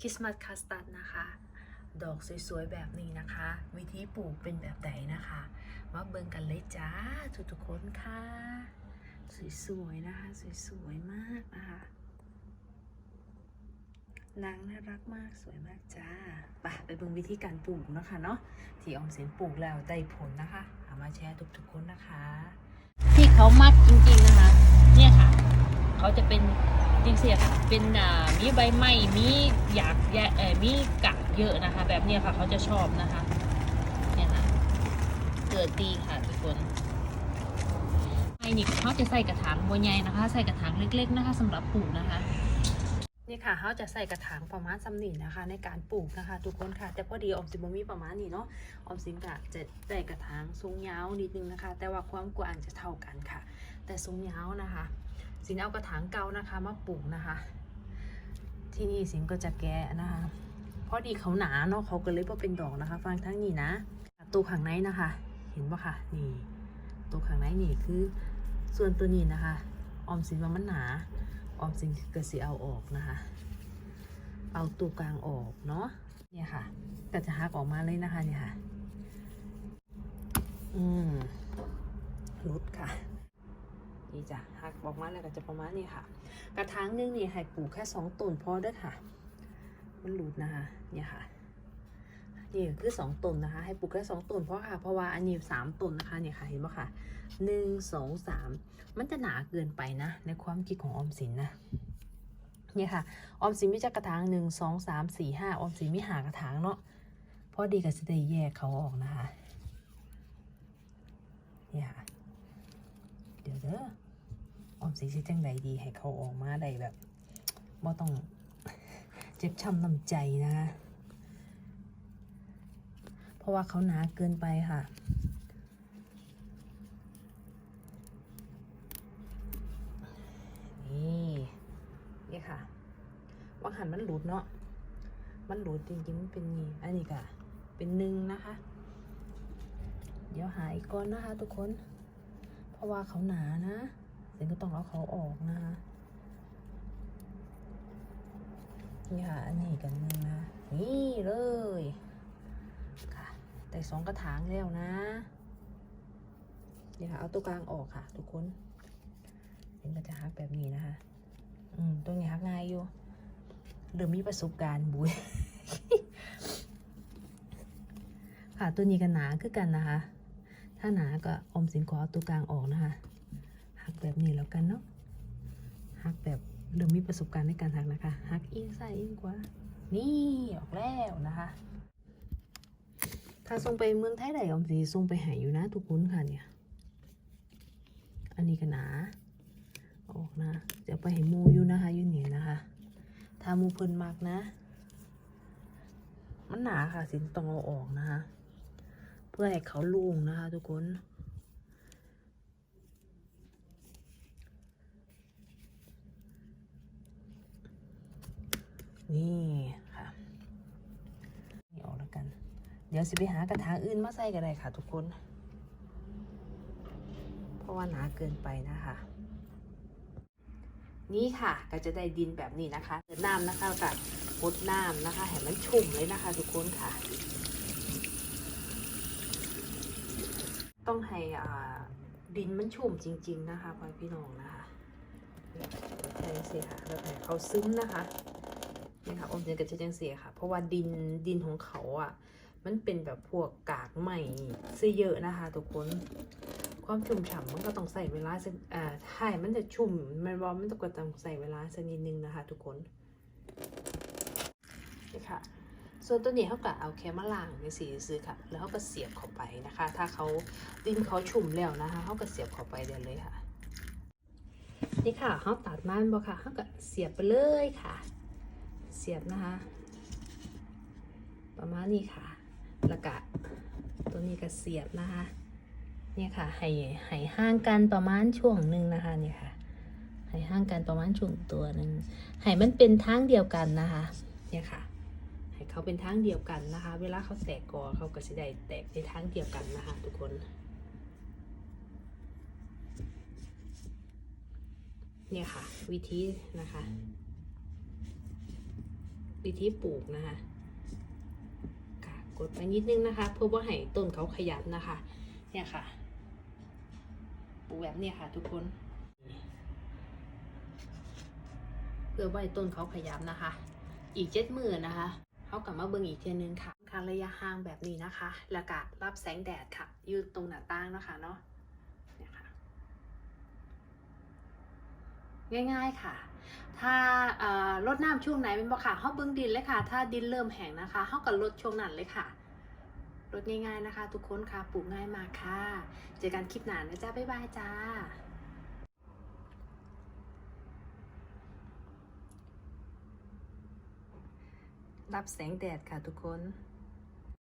คริสต์มาสคัสตาร์ดนะคะ ดอกสวยๆ แบบนี้นะคะ วิธีปลูกเป็นแบบไหนนะคะ มาเบิ่งกันเลยจ้าทุกๆคนค่ะ สวยๆ นะคะ สวยๆ มากนะคะนางน่ารักมากสวยมากจ้าไปไปเบิ่งวิธีการปลูกนะคะเนาะที่ออมสินปลูกแล้วได้ผลนะคะ เอามาแชร์ทุกๆคนนะคะ ที่เขามักจริงๆนะคะ เนี่ยค่ะ เขาจะเป็น จริงเสียค่ะเป็นมีใบไม้มีหยากแยะเอ่อมีกะเยอะนะคะ แบบนี้ค่ะเขาจะชอบนะคะเนี่ยค่ะเกิดดีค่ะทุกคนไอ้นี่เขาจะใส่กระถางบัวใหญ่นะคะ ใส่กระถางเล็ก ๆ นะคะสำหรับปลูกนะคะนี่ค่ะเขาจะใส่กระถางประมาณสำนีนะคะ ในการปลูกนะคะ ทุกคนค่ะ แต่พอดีออมสินบ่มีประมาณนี้เนาะออมสินกะจะได้กระถางทรงยาวนิดนึงนะคะ แต่ว่าความกว้างจะเท่ากันค่ะ แต่ทรงยาวนะคะ สินเอากระถางเก่านะคะมาปลูกนะคะ ที่นี่สินก็จะแกะนะคะพอดีเขาหนาเนาะเขาก็เลยพอเป็นดอกนะคะ ฟังทั้งนี้นะตัวข้างในนะคะ เห็นปะคะนี่ตัวข้างในนี่คือ ส่วนตัวนี้นะคะ ออมสินว่ามันหนาออมสินก็สิเอาออกนะคะ เอาตัวกลางออกเนาะเนี่ยค่ะก็จะหักออกมาเลยนะคะเนี่ยค่ะ อืมรุดค่ะ จ้ะหักออกมาแล้วก็จะประมาณนี้ค่ะ กระถางหนึงนี่ให้ปลูกแค่สองต้นพอเด้อค่ะ มันหลุดนะคะเนี่ยค่ะนี่คือสองต้นนะคะ ให้ปลูกแค่สองต้นเพราะค่ะ เพราะว่าอันนี้สามต้นนะคะเนี่ยค่ะเห็นปะค่ะหนึ่งสองสามมันจะหนาเกินไปนะ ในความคิดของออมสินนะเนี่ยค่ะ ออมสินมีจักกระถางหนึ่งสองสามสี่ห้าออมสินมีหากระถางเนาะพอดีกับสิได้แยกเขาออกนะคะ เนี่ยค่ะเดี๋ยวเด้อ ออมสินสิจังใดดีให้เขาออกมาได้แบบบ่ต้องเจ็บช้ำน้ำใจนะคะเพราะว่าเขาหนาเกินไปค่ะนี่นี่ค่ะวังหันมันหลุดเนาะมันหลุดจริงๆมันเป็นนี่อันนี้ก็เป็นหนึ่งนะคะ เดี๋ยวหาอีกก้อนนะคะทุกคน เพราะว่าเขาหนานะ เดี๋ยวก็ต้องเอาเขาออกนะคะนี่ค่ะอันนี้กันหนึ่งนะนี่เลยค่ะแต่สองกระถางแล้วนะนี่ค่ะเอาตัวกลางออกค่ะ ทุกคนเป็นก็จะฮักแบบนี้นะคะ อืมตัวนี้ฮักง่ายอยู่เริ่มมีประสบการณ์บุยค่ะตัวนี้ก็หนาคือกันนะคะ ถ้าหนาก็อมสินขอเอาตัวกลางออกนะคะ หักแบบนี้แล้วกันเนาะหักแบบเริ่มมีประสบการณ์ในการหักนะคะหักอิงซ้ายอิงขวานี่ออกแล้วนะคะ ถ้าส่งไปเมืองไทยใดออมสิส่งไปหายอยู่นะทุกคนค่ะเนี่ย อันนี้ก็หนาออกนะเดี๋ยวไปเห็นมูอยู่นะคะอยู่นี่นะคะ ถ้ามูเพิ่นมากนะ มันหนาค่ะสินต้องเอาออกนะคะ เพื่อให้เขาลุงนะคะ ทุกคน นี่ค่ะนี่ออกแล้วกัน เดี๋ยวสิไปหากระถางอื่นมาใส่กันเลยค่ะ ทุกคน เพราะว่าหนาเกินไปนะคะ นี่ค่ะก็จะได้ดินแบบนี้นะคะเติมน้ำนะคะกับพดน้ำนะคะให้มันชุ่มเลยนะคะ ทุกคนค่ะ ต้องให้อ่าดินมันชุ่มจริง ๆ นะคะพ่อพี่น้องนะคะใช่สิค่ะแล้วให้เขาซึมนะคะ นี่ค่ะอมเนก็จะจังเสียค่ะ เพราะว่าดินดินของเขาอะ มันเป็นแบบพวกกากใหม่ซะเยอะนะคะ ทุกคน ความชุ่มฉ่ำมันก็ต้องใส่เวลาสักอ่าใช่มันจะชุ่มมันว่ามันต้องก็ต้องใส่เวลาสักนิดนึงนะคะ ทุกคนนี่ค่ะส่วนตัวนี้เขาก็เอาแค่มาล้างในสีซื้อค่ะ แล้วเขาก็เสียบเข้าไปนะคะ ถ้าเขาดินเขาชุ่มแล้วนะคะเขาก็เสียบเข้าไปได้เลยค่ะ นี่ค่ะเขาตัดมันบ่ค่ะเขาก็เสียบไปเลยค่ะ เสียบนะคะ ประมาณนี้ค่ะ แล้วก็ตัวนี้ก็เสียบนะคะเนี่ยค่ะให้ให้ห่างกันประมาณช่วงหนึ่งนะคะเนี่ยค่ะให้ห่างกันประมาณช่วงตัวหนึ่งให้มันเป็นทางเดียวกันนะคะเนี่ยค่ะให้เขาเป็นทางเดียวกันนะคะ เวลาเขาแตกกอเขาก็สิได้แตกในทางเดียวกันนะคะ ทุกคนเนี่ยค่ะ วิธีนะคะ วิธีปลูกนะคะกดไปนิดนึงนะคะ เพื่อว่าให้ต้นเขาขยับนะคะ เนี่ยค่ะ ปลูกแบบเนี้ยค่ะ ทุกคนเพื่อว่าให้ต้นเขาขยับนะคะ อีกเจ็ดมือนะคะเขากลับมาเบิ่งอีกเทีนึงค่ะค่ะระยะห่างแบบนี้นะคะ แล้วก็รับแสงแดดค่ะยู่ตรงหน้าต่างนะคะเนาะเนี่ยค่ะ ง่ายๆค่ะ ถ้าลดน้ำช่วงไหนเป็นบ่ค่ะเขาเบิ้งดินเลยค่ะ ถ้าดินเริ่มแห้งนะคะเขาก็ลดช่วงนั้นเลยค่ะลดง่ายๆนะคะ ทุกคนค่ะปลูกง่ายมากค่ะ เจอกันคลิปหน้านะจ๊ะบ๊ายบายจ้ารับแสงแดดค่ะทุกคน